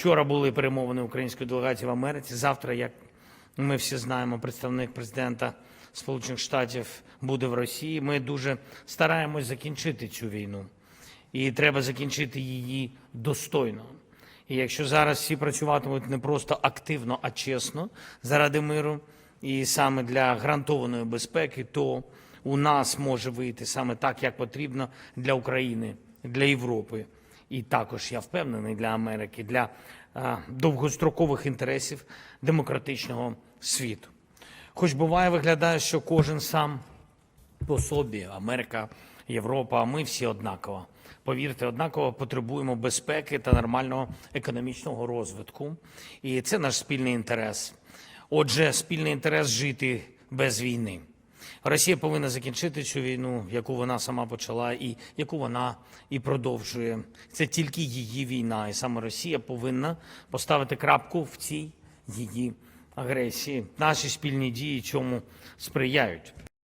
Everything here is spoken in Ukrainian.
Вчора були перемовини української делегації в Америці. Завтра, як ми всі знаємо, представник президента Сполучених Штатів буде в Росії. Ми дуже стараємось закінчити цю війну, і треба закінчити її достойно. І якщо зараз всі працюватимуть не просто активно, а чесно заради миру і саме для гарантованої безпеки, то у нас може вийти саме так, як потрібно для України, для Європи, і також я впевнений для Америки, для довгострокових інтересів демократичного світу. Хоч буває, виглядає, що кожен сам по собі, Америка, Європа, ми всі однаково. Повірте, однаково потребуємо безпеки та нормального економічного розвитку. І це наш спільний інтерес. Отже, спільний інтерес жити без війни. Росія повинна закінчити цю війну, яку вона сама почала, і яку вона і продовжує. Це тільки її війна, і саме Росія повинна поставити крапку в цій її агресії. Наші спільні дії цьому сприяють.